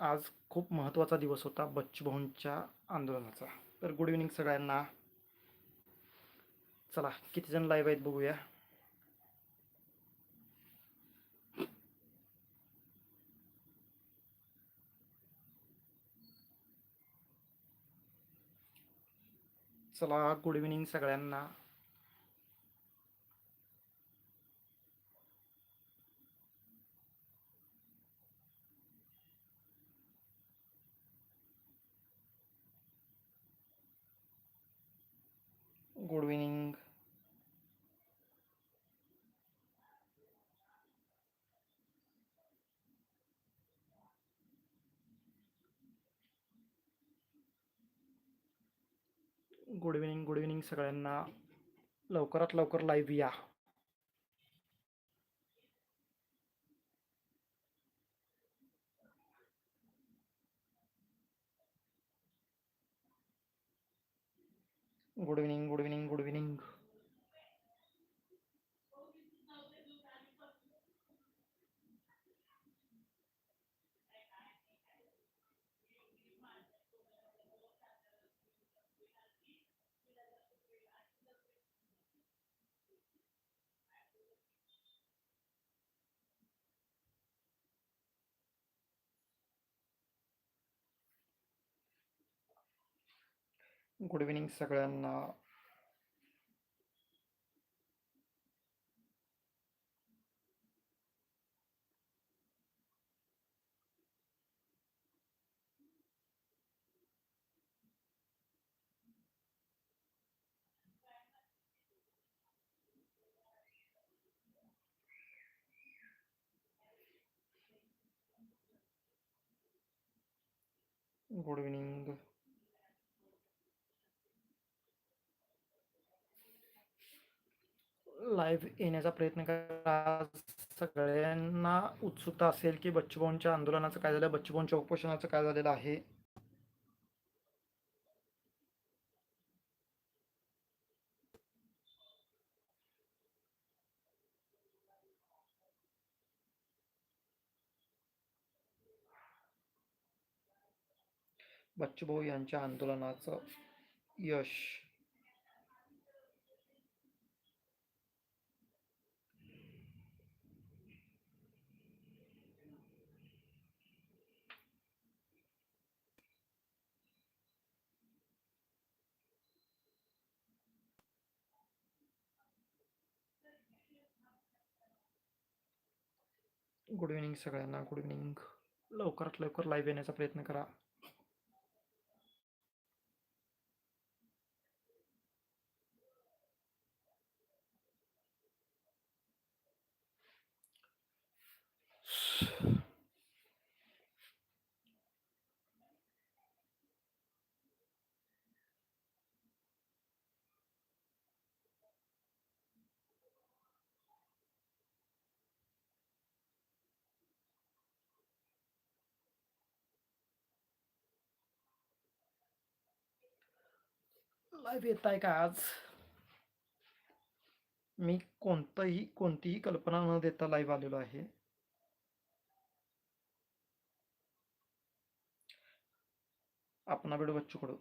आज खूप महत्त्वाचा दिवस होता बच्चूभाऊंच्या आंदोलनाचा. तर गुड इव्हनिंग सगळ्यांना. चला किती जण लाईव्ह आहेत बघूया. चला गुड इव्हनिंग सगळ्यांना. Good evening good evening good evening सगळ्यांना. लवकरात लवकर लाईव्ह या. Good evening good evening good evening good evening सगळ्यांना गुड इव्हनिंग लाईव्ह येण्याचा प्रयत्न करा. सगळ्यांना उत्सुकता असेल की बच्चूभाऊंच्या आंदोलनाचं काय झालं बच्चूभाऊंच्या उपोषणाचं काय झालेलं आहे? बच्चूभाऊ यांच्या आंदोलनाचं यश. गुड इव्हनिंग सगळ्यांना. Good evening. लवकरात लवकर लाईव्ह येण्याचा प्रयत्न करा. लाईव्ह येत आहे का आज? मी कोणतंही कोणतीही कल्पना न देता लाईव्ह आलेलो आहे. आपणा बेड बच्चू कडू.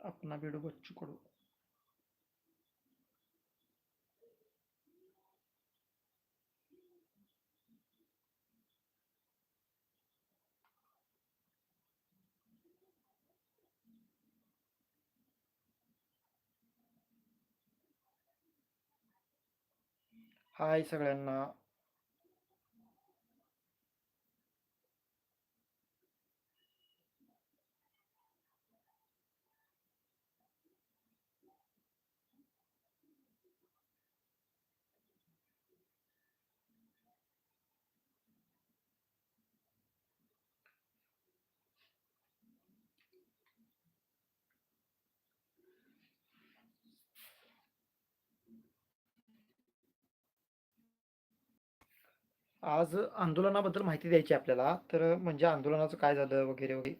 आपणा बेड बच्चू कडू हाय सगळ्यांना आज आंदोलनाबद्दल माहिती द्यायची आहे आपल्याला. तर म्हणजे आंदोलनाचं काय झालं वगैरे, वगैरे.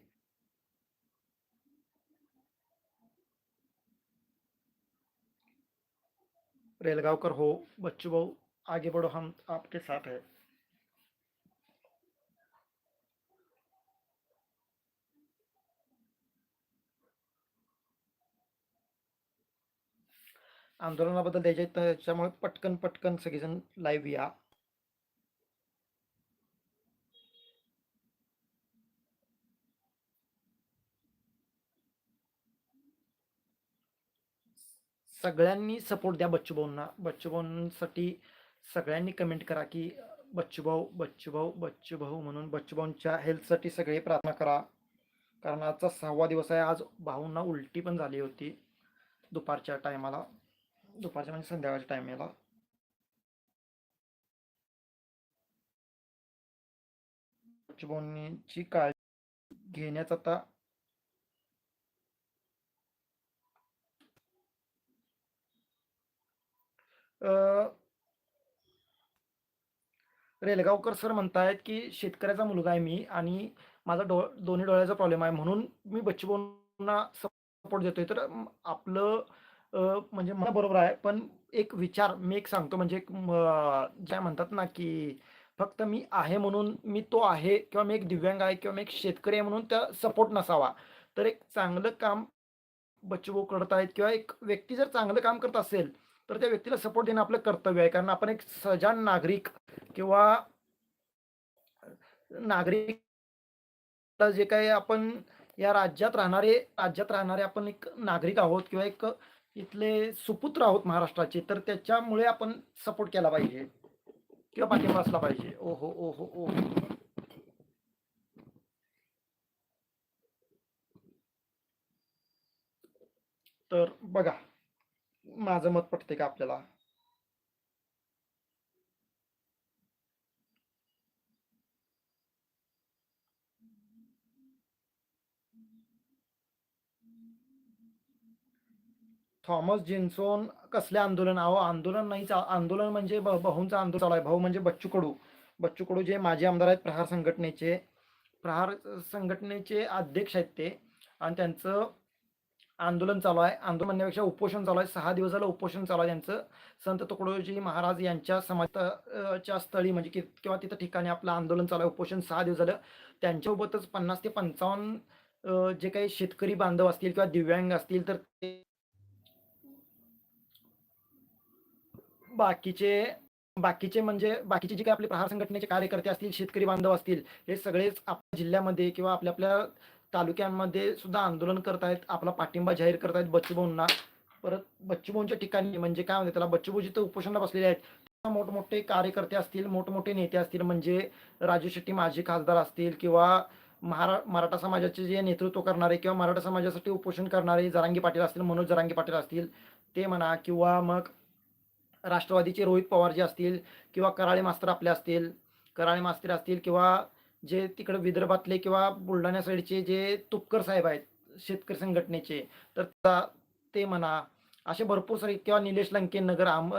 रेलगावकर हो, बच्चू भाऊ, आगे बढ़ो हम आपके साथ है. आंदोलनाबद्दल द्यायचे त्याच्यामुळे पटकन, पटकन सगळेजण लाईव्ह या. सगळ्यांनी सपोर्ट द्या बच्चूभाऊंना बच्चूभाऊंसाठी सगळ्यांनी कमेंट करा, की बच्चूभाऊ बच्चूभाऊ बच्चूभाऊ म्हणून बच्चूभाऊंच्या हेल्थसाठी सगळे प्रार्थना करा. कारण आजचा सहावा दिवस आहे. आज भाऊंना उलटी पण झाली होती दुपारच्या टायमाला. दुपारच्या म्हणजे संध्याकाळच्या टायमाला. बच्चूभाऊंची काळजी घेण्याचा आता रेलगावकर सर म्हणतायत, की शेतकऱ्याचा मुलगा आहे मी आणि माझा डो दोन्ही डोळ्याचा प्रॉब्लेम आहे. म्हणून मी बच्चू सपोर्ट देतोय. तर आपलं म्हणजे मला बरोबर आहे. पण एक विचार मी एक सांगतो म्हणजे एक ज्या म्हणतात ना, की फक्त मी आहे म्हणून मी तो आहे किंवा मी एक दिव्यांग आहे किंवा मी एक शेतकरी आहे म्हणून त्या सपोर्ट नसावा. तर एक चांगलं काम बच्चू करत आहेत किंवा एक व्यक्ती जर चांगलं काम करत असेल, तर त्या व्यक्तीला सपोर्ट देणं आपलं कर्तव्य आहे. कारण आपण एक सजान नागरिक किंवा नागरिक जे काही आपण या राज्यात राहणारे राज्यात राहणारे आपण एक नागरिक आहोत किंवा एक इथले सुपुत्र आहोत महाराष्ट्राचे. तर त्याच्यामुळे आपण सपोर्ट केला पाहिजे किंवा पाठिंबा असला पाहिजे. ओहो, ओहो, ओ तर बघा, माझं मत पटतंय का आपल्याला? थॉमस जिन्सोन कसले आंदोलन? अहो आंदोलन नाही आंदोलन म्हणजे ब भाऊंचं आंदोलन चालू आहे. भाऊ म्हणजे बच्चू कडू. बच्चू कडू जे माजी आमदार आहेत प्रहार संघटनेचे. प्रहार संघटनेचे अध्यक्ष आहेत ते आणि त्यांचं आंदोलन चालू आहे. आंदोलन म्हणण्यापेक्षा उपोषण चालू आहे. सहा दिवस झालं उपोषण चालू आहे त्यांचं. संत तुकडोजी महाराज यांच्या समाजाच्या स्थळी म्हणजे की किंवा तिथं ठिकाणी आपलं आंदोलन चालू आहे. उपोषण सहा दिवस झालं. त्यांच्यासोबतच 50 ते पंचावन्न जे काही शेतकरी बांधव असतील किंवा दिव्यांग असतील तर ते बाकीचे बाकीचे म्हणजे बाकीचे जे काही आपले प्रहार संघटनेचे कार्यकर्ते असतील, शेतकरी बांधव असतील, हे सगळेच आपल्या जिल्ह्यामध्ये किंवा आपल्या आपल्या तालुक्यांमध्ये सुद्धा आंदोलन करत आहेत. आपला पाठिंबा जाहीर करत आहेत बच्चूभाऊंना परत बच्चूभाऊंच्या ठिकाणी म्हणजे काय म्हणते त्याला बच्चू तर जिथं उपोषणाला बसलेले आहेत, मोठमोठे कार्यकर्ते असतील, मोठमोठे नेते असतील म्हणजे राजू शेट्टी माजी खासदार असतील किंवा महारा मराठा समाजाचे जे नेतृत्व करणारे किंवा मराठा समाजासाठी उपोषण करणारे जरांगी पाटील असतील, मनोज जरांगी पाटील असतील, ते म्हणा किंवा मग राष्ट्रवादीचे रोहित पवार जे असतील किंवा कराळे मास्तर आपले असतील, कराळे मास्तर असतील किंवा जे तिकडे विदर्भातले किंवा बुलढाणा साईडचे जे तुपकर साहेब आहेत शेतकरी संघटनेचे, तर ते म्हणा, असे भरपूर सारे किंवा निलेश लंके नगर आम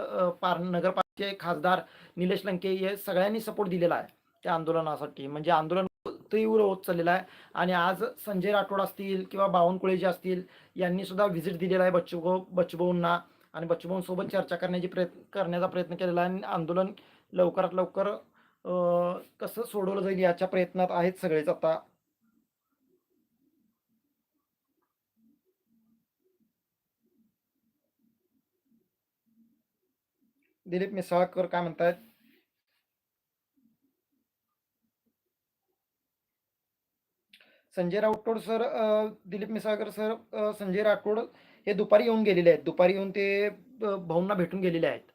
पार नगरपालिकेचे खासदार निलेश लंके हे सगळ्यांनी सपोर्ट दिलेला आहे त्या आंदोलनासाठी. म्हणजे आंदोलन तीव्र होत चाललेलं आहे आणि आज संजय राठोड असतील किंवा बावनकुळे जे असतील, यांनी सुद्धा व्हिजिट दिलेला आहे बच्चू बच्चूभाऊंना आणि बच्चूभाऊंसोबत चर्चा करण्याची प्रयत्न करण्याचा प्रयत्न केलेला आहे आणि आंदोलन लवकरात लवकर कसं सोडवलं जाईल याच्या प्रयत्नात आहेत सगळेच आता. दिलीप मिसाळकर काय म्हणतायत? संजय राठोड सर दिलीप मिसाळकर सर संजय राठोड हे दुपारी येऊन गेलेले आहेत. दुपारी येऊन ते भाऊंना भेटून गेलेले आहेत.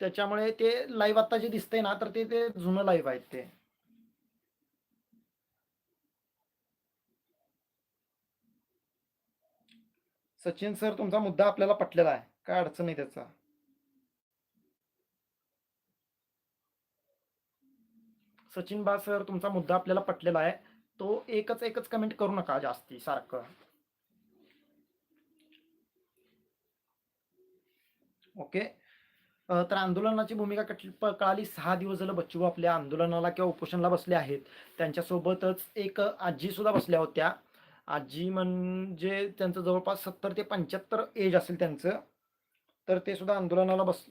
त्याच्यामुळे ते लाईव्ह आता जे दिसतंय ना, तर ते ते जुनं लाईव्ह आहेत ते. सचिन सर तुमचा मुद्दा आपल्याला पटलेला आहे. काय अडचण नाही त्याचा. सचिन बा सर तुमचा मुद्दा आपल्याला पटलेला आहे. तो एकच एकच कमेंट करू नका जास्ती सारखं. ओके. तर आंदोलनाची भूमिका कटली कळाली सहा दिवस झालं बच्चू आपल्या आंदोलनाला किंवा उपोषणाला बसले आहेत. त्यांच्यासोबतच एक आजीसुद्धा बसल्या होत्या. आजी म्हणजे त्यांचं जवळपास 70 ते 75 एज असेल त्यांचं. तर ते सुद्धा आंदोलनाला बस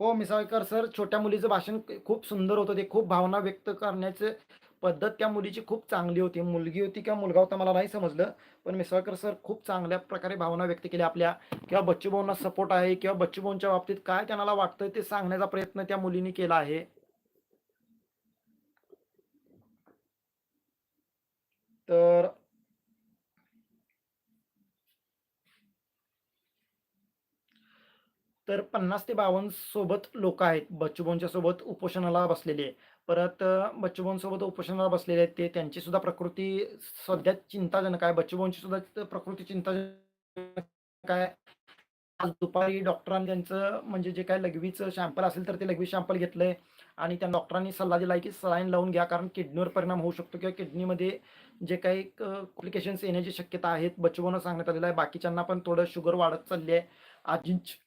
हो, मिसाळकर सर छोट्या मुलीचं भाषण खूप सुंदर होतं ते. खूप भावना व्यक्त करण्याचं पद्धत त्या मुलीची खूप चांगली होती. मुलगी होती किंवा मुलगा होता मला नाही समजलं. पण मिसळकर सर खूप चांगल्या प्रकारे भावना व्यक्त केल्या आपल्या किंवा बच्चूभाऊंना सपोर्ट आहे किंवा बच्चूभाऊंच्या बाबतीत काय त्यांना वाटतंय ते सांगण्याचा प्रयत्न त्या मुलीने केला आहे. तर तर 50 ते 52 सोबत लोक आहेत. बच्चूभाऊंच्या सोबत उपोषणाला बसलेले. परत अ, बच्चूभाऊंसोबत उपोषणाला बसलेले आहेत ते. त्यांची सुद्धा प्रकृती सध्या चिंताजनक आहे. बच्चूभाऊंची सुद्धा प्रकृती चिंताजनक आहे. आज दुपारी डॉक्टरांनी त्यांचं म्हणजे जे काय लघवीचं सॅम्पल असेल तर ते लघवी सॅम्पल घेतलंय आणि त्या डॉक्टरांनी सल्ला दिला आहे की सलाईन लावून घ्या कारण किडनीवर परिणाम होऊ शकतो किंवा किडनीमध्ये जे काही कॉम्प्लिकेशन्स येण्याची शक्यता आहेत. बच्चूभाऊंना सांगण्यात आलेलं आहे. बाकीच्यांना पण थोडं शुगर वाढत चालली आहे. आजींची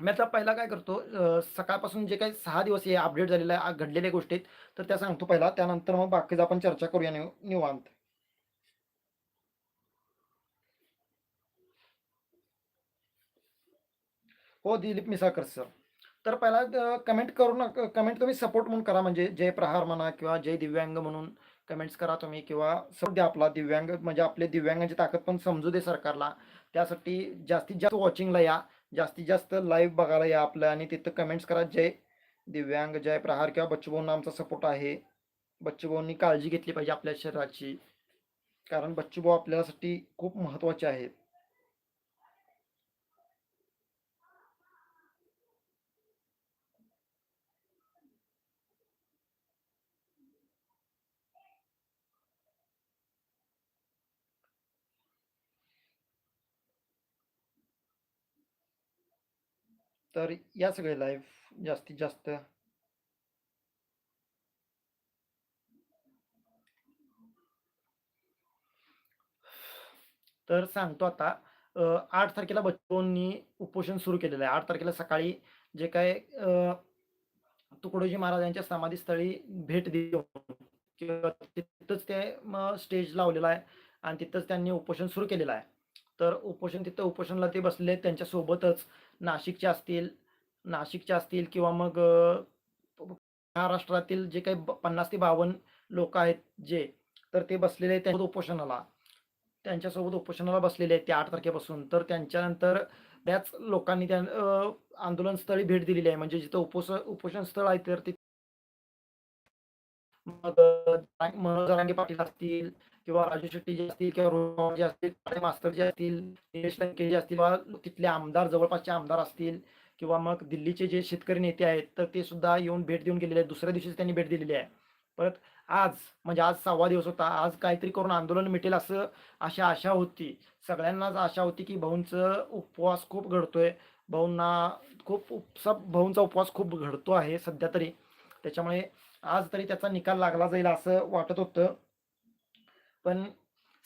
मी आता पहिला काय करतो सकाळपासून जे काही सहा दिवस हे अपडेट झालेलं आहे, घडलेल्या गोष्टी आहेत, तर त्या सांगतो पहिला. त्यानंतर मग बाकीचं आपण चर्चा करूया निवांत. हो, दिलीप मिसाळकर सर. तर पहिला कमेंट करू नका कमेंट तुम्ही सपोर्ट म्हणून करा म्हणजे जय प्रहार म्हणा किंवा जय दिव्यांग म्हणून कमेंट्स करा तुम्ही किंवा सपोर्ट द्या आपला दिव्यांग म्हणजे आपले दिव्यांगांची ताकद पण समजू दे सरकारला. त्यासाठी जास्तीत जास्त वॉचिंगला या. जास्तीत जास्त लाईव्ह बघायला या आपलं आणि तिथं कमेंट्स करा जय दिव्यांग, जय प्रहार किंवा बच्चूभाऊंना आमचा सपोर्ट आहे. बच्चूभाऊंनी काळजी घेतली पाहिजे आपल्या शरीराची. कारण बच्चूभाऊ आपल्यासाठी खूप महत्त्वाचे आहेत. तर या सगळे लाईव्ह जास्तीत जास्त. तर सांगतो आता आठ तारखेला बच्चूभाऊंनी उपोषण सुरू केलेलं आहे. आठ तारखेला सकाळी जे काही तुकडोजी महाराजांच्या समाधीस्थळी भेट दिली किंवा तिथंच ते स्टेज लावलेला आहे आणि तिथंच त्यांनी उपोषण सुरू केलेलं आहे. तर उपोषण तिथं उपोषणला ते बसले आहेत. त्यांच्यासोबतच नाशिकचे असतील नाशिकचे असतील किंवा मग महाराष्ट्रातील जे काही पन्नास ते बावन्न लोक आहेत जे, तर ते बसलेले आहेत उपोषणाला. त्यांच्यासोबत उपोषणाला बसलेले आहेत ते आठ तारखेपासून. तर त्यांच्यानंतर त्याच लोकांनी त्या आंदोलन आंदोलनस्थळी भेट दिलेली आहे. म्हणजे जिथं उपोष उपोषण स्थळ आहे तर ते मग मनोज पाटील असतील किंवा राजू शेट्टी जे असतील किंवा रोहन जे असतील, मास्तर जे असतील, निलेश लंके जे असतील किंवा तिथले आमदार जवळपासचे आमदार असतील किंवा मग दिल्लीचे जे शेतकरी नेते आहेत, तर ते सुद्धा येऊन भेट देऊन गेलेले आहेत. दुसऱ्या दिवशीच त्यांनी भेट दिलेली आहे. परत आज म्हणजे आज सहावा दिवस होता. आज काहीतरी करून आंदोलन मिटेल असं अशा आशा होती. सगळ्यांनाच आशा होती की भाऊंचं उपवास खूप घडतोय. भाऊंना खूप उपसा भाऊंचा उपवास खूप घडतो आहे सध्या तरी. त्याच्यामुळे आज तरी त्याचा निकाल लागला जाईल असं वाटत होतं. पण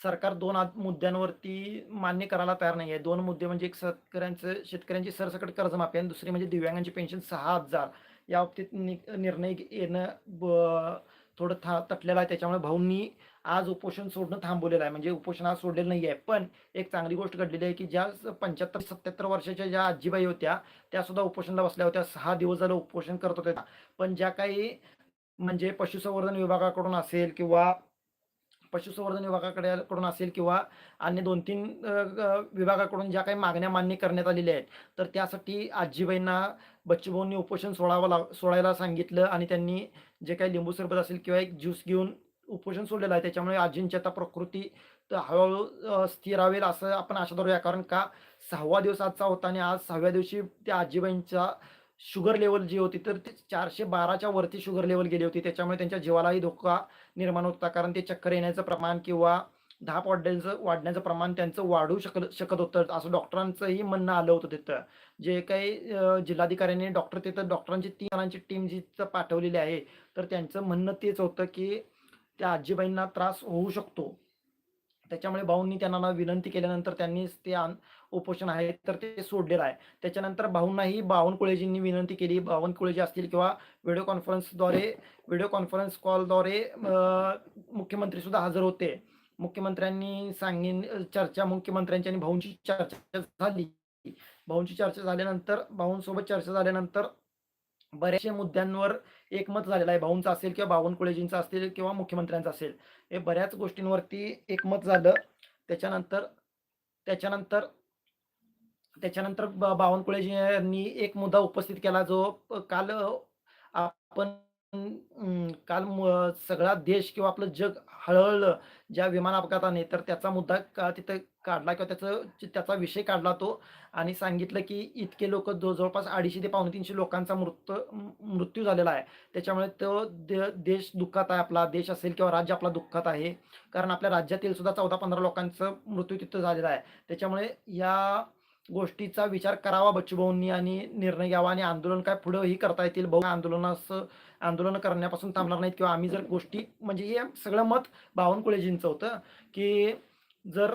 सरकार दोन मुद्द्यांवरती मान्य करायला तयार नाही आहे. दोन मुद्दे म्हणजे एक शेतकऱ्यांचं शेतकऱ्यांची सरसकट कर्जमाफी आणि दुसरी म्हणजे दिव्यांगांची पेन्शन सहा हजार या बाबतीत नि निर्णय येणं ब थोडं था तटलेलं आहे. त्याच्यामुळे भाऊंनी आज उपोषण सोडणं थांबवलेलं आहे. म्हणजे उपोषण आज सोडलेलं नाही आहे. पण एक चांगली गोष्ट घडलेली आहे की ज्या 75-77 वर्षाच्या ज्या आजीबाई होत्या, त्यासुद्धा उपोषणाला बसल्या होत्या. सहा दिवस झालं उपोषण करत होत्या. पण ज्या काही म्हणजे पशुसंवर्धन विभागाकडून असेल किंवा पशुसंवर्धन विभागाकडे कडून असेल किंवा अन्य दोन तीन विभागाकडून ज्या काही मागण्या मान्य करण्यात आलेल्या आहेत, तर त्यासाठी आजीबाईंना बच्चूभाऊंनी उपोषण सोडावं लाग सोडायला सांगितलं आणि त्यांनी जे काही लिंबू सरबत असेल किंवा एक ज्यूस घेऊन उपोषण सोडलेलं आहे. त्याच्यामुळे आजींची आता प्रकृती तर हळूहळू स्थिरावेल असं आपण आशा धरूया. कारण का सहावा दिवस आजचा होता आणि आज सहाव्या दिवशी त्या आजीबाईंचा शुगर लेवल जी होती, तर ती 412च्या वरती शुगर लेवल गेली होती. त्याच्यामुळे त्यांच्या जीवालाही धोका निर्माण होता. कारण ते चक्कर येण्याचं प्रमाण किंवा धाप वाढण्याचं वाढण्याचं प्रमाण त्यांचं वाढू शकत शकत होतं, असं डॉक्टरांचंही म्हणणं आलं होतं तिथं. जे काही जिल्हाधिकाऱ्यांनी डॉक्टर तिथं डॉक्टरांची तीन जणांची टीम जिथं पाठवलेली आहे, तर त्यांचं म्हणणं तेच होतं की त्या आजीबाईंना त्रास होऊ शकतो. त्याच्यामुळे भाऊंनी त्यांना विनंती केल्यानंतर त्यांनी ते आन उपोषण आहे तर ते सोडलेलं आहे. त्याच्यानंतर भाऊंनाही बावनकुळेजींनी विनंती केली. बावनकुळेजी असतील किंवा व्हिडिओ कॉन्फरन्सद्वारे व्हिडिओ कॉन्फरन्स कॉलद्वारे मुख्यमंत्री सुद्धा हजर होते. मुख्यमंत्र्यांनी सांगीन चर्चा मुख्यमंत्र्यांची आणि भाऊंची चर्चा झाली. भाऊंची चर्चा झाल्यानंतर भाऊंसोबत चर्चा झाल्यानंतर बऱ्याचशा मुद्द्यांवर एकमत झालेलं आहे. भाऊंचं असेल किंवा बावनकुळेजींचं असेल किंवा मुख्यमंत्र्यांचं असेल. हे बऱ्याच गोष्टींवरती एकमत झालं. त्याच्यानंतर त्याच्यानंतर त्याच्यानंतर बा बावनकुळेजी यांनी एक मुद्दा उपस्थित केला जो काल आपण काल म सगळा देश किंवा आपलं जग हळहळलं ज्या विमान अपघाताने, तर त्याचा मुद्दा का तिथं काढला किंवा त्याचं त्याचा विषय काढला तो आणि सांगितलं की इतके लोक जो जवळपास 250 ते पावणे तीनशे लोकांचा मृत मृत्यू झालेला आहे. त्याच्यामुळे तो दे देश दुःखात आहे आपला. देश असेल किंवा राज्य आपला दुःखात आहे. कारण आपल्या राज्यातील सुद्धा चौदा पंधरा लोकांचं मृत्यू तिथं झालेला आहे. त्याच्यामुळे या गोष्टीचा विचार करावा बच्चूभाऊंनी आणि निर्णय घ्यावा आणि आंदोलन काय पुढंही करता येतील. भाऊ आंदोलनास आंदोलन करण्यापासून थांबणार नाहीत किंवा आम्ही जर गोष्टी म्हणजे हे सगळं मत बावनकुळेजींचं होतं, की जर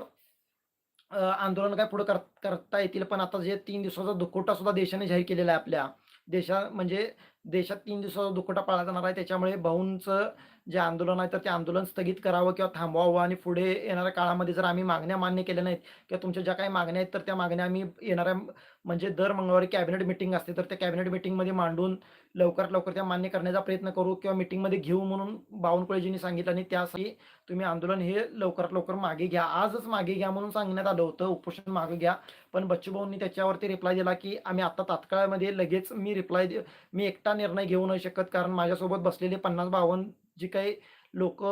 आंदोलन काय पुढे कर करता येतील. पण आता जे तीन दिवसाचा दुखवटा सुद्धा देशाने जाहीर केलेला आहे आपल्या. देशा म्हणजे देशात तीन दिवसाचा दुखवटा पाळला जाणार आहे. त्याच्यामुळे भाऊंचं जे आंदोलन आहे, तर ते आंदोलन स्थगित करावं किंवा थांबवावं आणि पुढे येणाऱ्या काळामध्ये जर आम्ही मागण्या मान्य केल्या नाहीत किंवा तुमच्या ज्या काही मागण्या आहेत, तर त्या मागण्या आम्ही येणाऱ्या म्हणजे दर मंगळवारी कॅबिनेट मीटिंग असते, तर त्या कॅबिनेट मीटिंगमध्ये मांडून लवकरात लवकर त्या मान्य करण्याचा प्रयत्न करू किंवा मीटिंगमध्ये घेऊ म्हणून बावनकुळेजींनी सांगितलं आणि त्यासाठी तुम्ही आंदोलन हे लवकरात लवकर मागे घ्या. आजच मागे घ्या म्हणून सांगण्यात आलं होतं. उपोषण मागे घ्या. पण बच्चूभाऊंनी त्याच्यावरती रिप्लाय दिला, की आम्ही आता तात्काळमध्ये लगेच मी रिप्लाय दे मी एकटा निर्णय घेऊ नाही शकत. कारण माझ्यासोबत बसलेले पन्नास बावन्न जे काही लोक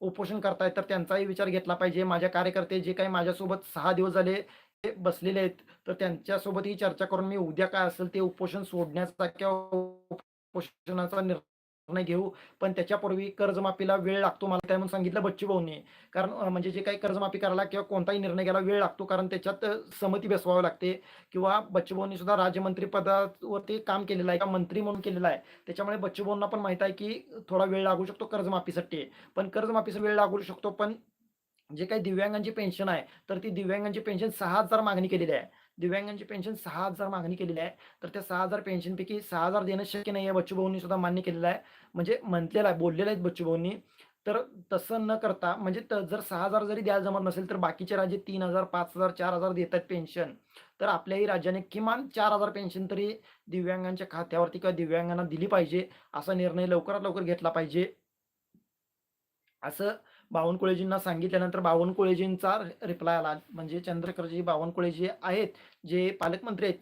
उपोषण करतायत, तर त्यांचाही विचार घेतला पाहिजे. माझ्या कार्यकर्ते जे काही माझ्यासोबत सहा दिवस झाले ते बसलेले आहेत, तर त्यांच्यासोबत ही चर्चा करून मी उद्या काय असेल ते उपोषण सोडण्याचा किंवा उपोषणाचा निर्णय घेऊ. पण त्याच्यापूर्वी कर्जमाफीला वेळ लागतो मला काय म्हणून सांगितलं बच्चूभाऊंनी. कारण म्हणजे जे काही कर्जमाफी करायला किंवा कोणताही निर्णय घ्यायला वेळ लागतो. कारण त्याच्यात समती बसवावी लागते किंवा बच्चूभाऊंनी सुद्धा राज्यमंत्री पदावरती काम केलेलं आहे किंवा मंत्री म्हणून केलेलं आहे. त्याच्यामुळे बच्चूभाऊंना पण माहीत आहे, की थोडा वेळ लागू शकतो कर्जमाफीसाठी. पण कर्जमाफीचा वेळ लागू शकतो. पण जे काही दिव्यांगांची पेन्शन आहे, तर ती दिव्यांगांची पेन्शन 6,000 मागणी केलेली आहे. दिव्यांगांची पेन्शन सहा हजार मागणी केलेली आहे. तर त्या सहा हजार पेन्शनपैकी सहा हजार देणं शक्य नाही आहे. बच्चूभाऊंनी सुद्धा मान्य केलेलं आहे. म्हणजे म्हटलेलं आहे, बोललेलं आहेत बच्चूभाऊंनी. तर तसं न करता म्हणजे जर जर 6,000 जरी द्यायला जमत नसेल, तर बाकीचे राज्य तीन हजार पाच हजार चार हजार देतात पेन्शन. तर आपल्याही राज्याने किमान चार हजार पेन्शन तरी दिव्यांगांच्या खात्यावरती किंवा दिव्यांगांना दिली पाहिजे. असा निर्णय लवकरात लवकर घेतला पाहिजे. असं बावनकुळेजींना सांगितल्यानंतर बावनकुळेजींचा रिप्लाय आला. म्हणजे चंद्रकरजी बावनकुळेजी आहेत, जे पालकमंत्री आहेत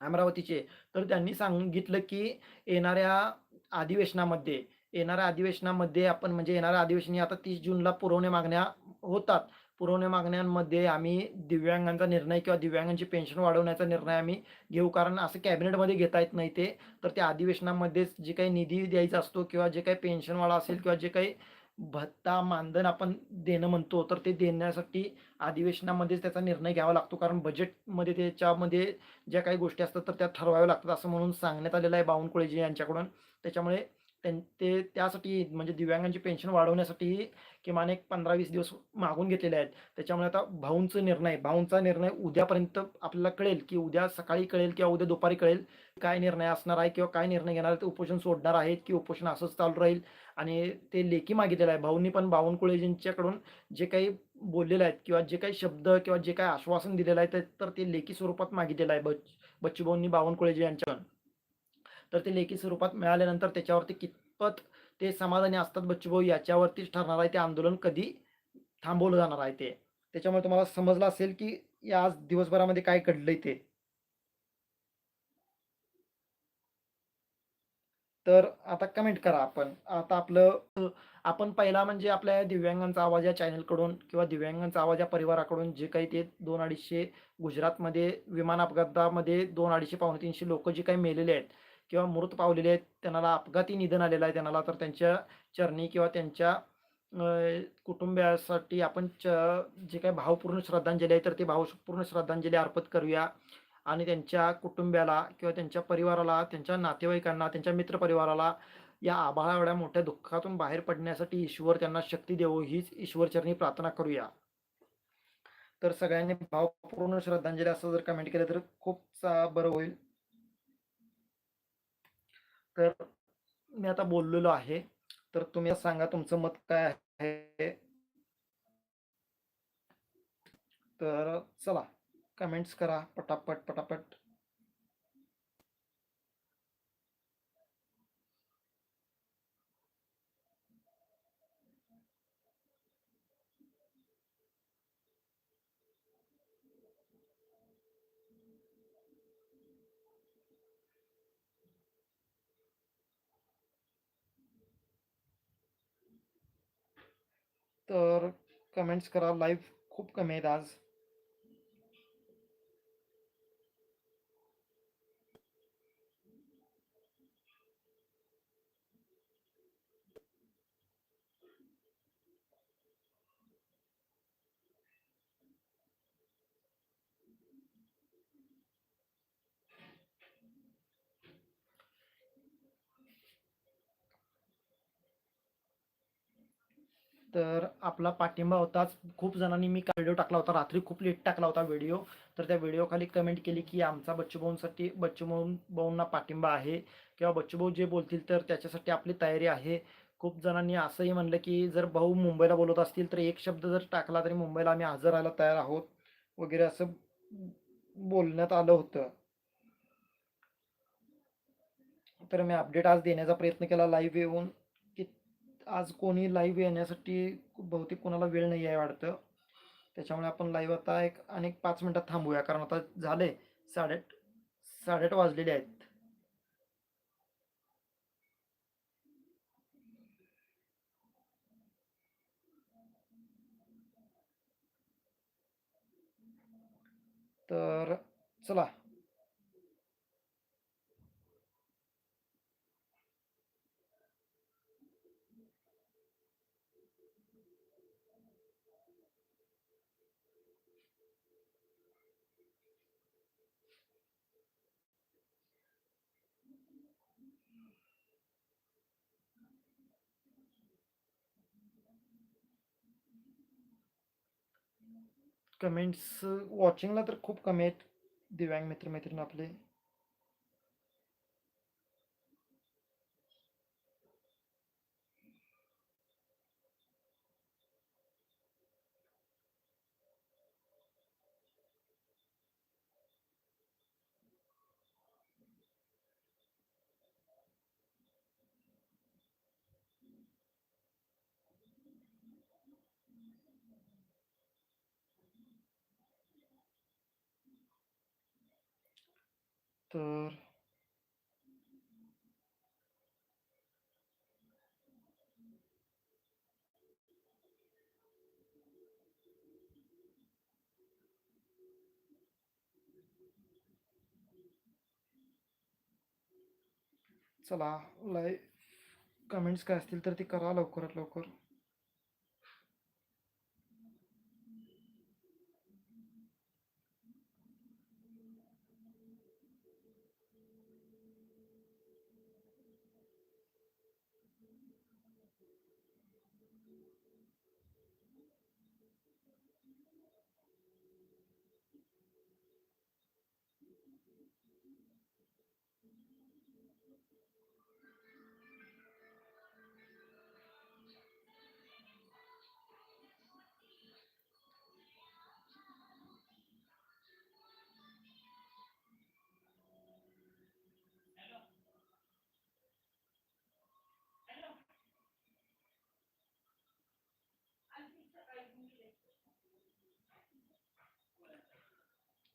अमरावतीचे. तर त्यांनी सांगितलं, की येणाऱ्या अधिवेशनामध्ये येणाऱ्या अधिवेशनामध्ये आपण म्हणजे येणाऱ्या अधिवेशनी आता तीस जूनला पुरवण्या मागण्या होतात. पुरवण्या मागण्यांमध्ये आम्ही दिव्यांगांचा निर्णय किंवा दिव्यांगांची पेन्शन वाढवण्याचा निर्णय आम्ही घेऊ. कारण असं कॅबिनेटमध्ये घेता येत नाही ते. तर त्या अधिवेशनामध्येच जे काही निधी द्यायचा असतो किंवा जे काही पेन्शनवाला असेल किंवा जे काही भत्ता, मानधन आपण देणं म्हणतो, तर ते देण्यासाठी अधिवेशनामध्येच त्याचा निर्णय घ्यावा लागतो. कारण बजेटमध्ये त्याच्यामध्ये ज्या काही गोष्टी असतात, तर त्या ठरवाव्या लागतात असं म्हणून सांगण्यात आलेलं आहे बावनकुळेजी यांच्याकडून. त्याच्यामुळे त्यां ते त्यासाठी म्हणजे दिव्यांगांची पेन्शन वाढवण्यासाठी किमान एक 15-20 दिवस मागून घेतलेले आहेत. त्याच्यामुळे आता भाऊंचा निर्णय भाऊंचा निर्णय उद्यापर्यंत आपल्याला कळेल, की उद्या सकाळी कळेल किंवा उद्या दुपारी कळेल. काय निर्णय असणार आहे किंवा काय निर्णय घेणार ते उपोषण सोडणार आहेत, की उपोषण असंच चालू राहील आणि ते लेखी मागितलेलं आहे. भाऊंनी पण बावनकुळेजींच्याकडून जे काही बोललेले आहेत किंवा जे काही शब्द किंवा जे काही आश्वासन दिलेलं आहे, तर ते लेखी स्वरूपात मागितलेलं आहे बच बच्चूभाऊंनी बावनकुळेजी यांच्याकडून. तर ते लेखी स्वरूपात मिळाल्यानंतर त्याच्यावरती कितपत ते समाधानी असतात बच्चूभाऊ याच्यावरतीच ठरणार आहे ते आंदोलन कधी थांबवलं जाणार आहे ते. त्याच्यामुळे तुम्हाला समजलं असेल, की या आज दिवसभरामध्ये काय घडलंय ते. तर आता कमेंट करा आपण. आता आपलं आपण पहिला म्हणजे आपल्या दिव्यांगांचा आवाज या चॅनलकडून किंवा दिव्यांगांचा आवाज या परिवाराकडून जे काही ते दोन अडीचशे गुजरातमध्ये विमान अपघातामध्ये दोन अडीचशे पावणे तीनशे लोक जे काही मेलेले आहेत किंवा मृत पावलेले आहेत, त्यांना अपघाती निधन आलेलं आहे त्यांना. तर त्यांच्या चरणी किंवा त्यांच्या कुटुंबियासाठी आपण च जे काही भावपूर्ण श्रद्धांजली आहे, तर ते भावपूर्ण श्रद्धांजली अर्पित करूया आणि त्यांच्या कुटुंबियाला किंवा त्यांच्या परिवाराला, त्यांच्या नातेवाईकांना, त्यांच्या मित्रपरिवाराला या आभाळा एवढ्या मोठ्या दुःखातून बाहेर पडण्यासाठी ईश्वर त्यांना शक्ती देवो हीच ईश्वरचरणी प्रार्थना करूया. तर सगळ्यांनी भावपूर्ण श्रद्धांजली असं जर कमेंट केलं तर खूप बरं होईल. तर मी आता बोललेलो आहे. तर तुम्ही सांगा तुमचं मत काय आहे? तर चला. कमेंट्स करा पटापट पटापट. तर कमेंट्स करा लाईव्ह खूप कमी आहेत आज. तर आपला पाठिंबा होताच. खूप जणांनी मी व्हिडिओ टाकला होता. रात्री खूप लेट टाकला होता व्हिडिओ तर त्या व्हिडिओखाली कमेंट केली की आमचा बच्चू भाऊंसाठी बच्चू भाऊ भाऊंना पाठिंबा आहे. किंवा बच्चू भाऊ जे बोलतील तर त्याच्यासाठी आपली तयारी आहे. खूप जणांनी असंही म्हणलं की जर भाऊ मुंबईला बोलत असतील तर एक शब्द जर टाकला तरी मुंबईला आम्ही हजर राहायला तयार आहोत. वगैरे असं बोलण्यात आलं होतं. तर मी अपडेट आज देण्याचा प्रयत्न केला. लाईव्ह येऊन आज कोणी लाईव्ह येण्यासाठी बहुतेक कोणाला वेळ नाही आहे वाटतं. त्याच्यामुळे आपण लाईव्ह आता एक अनेक पाच मिनटात थांबूया. कारण आता झाले साडेआठ साडेआठ वाजलेले आहेत. तर चला कमेंट्स वॉचिंगला तर खूप कमी आहेत दिव्यांग मित्रमैत्रीण आपले. तर चला लाईव्ह कमेंट्स काय असतील तर ती करा लवकरात लवकर.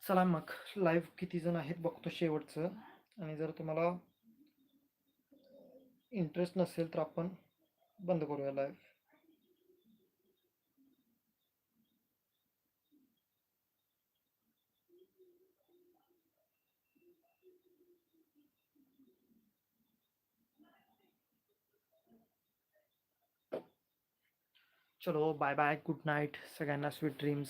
चला मग लाईव्ह किती जण आहेत बघतो शेवटचं. आणि जर तुम्हाला इंटरेस्ट नसेल तर आपण बंद करूया लाईव्ह चलो बाय बाय गुड नाईट सगळ्यांना स्वीट ड्रीम्स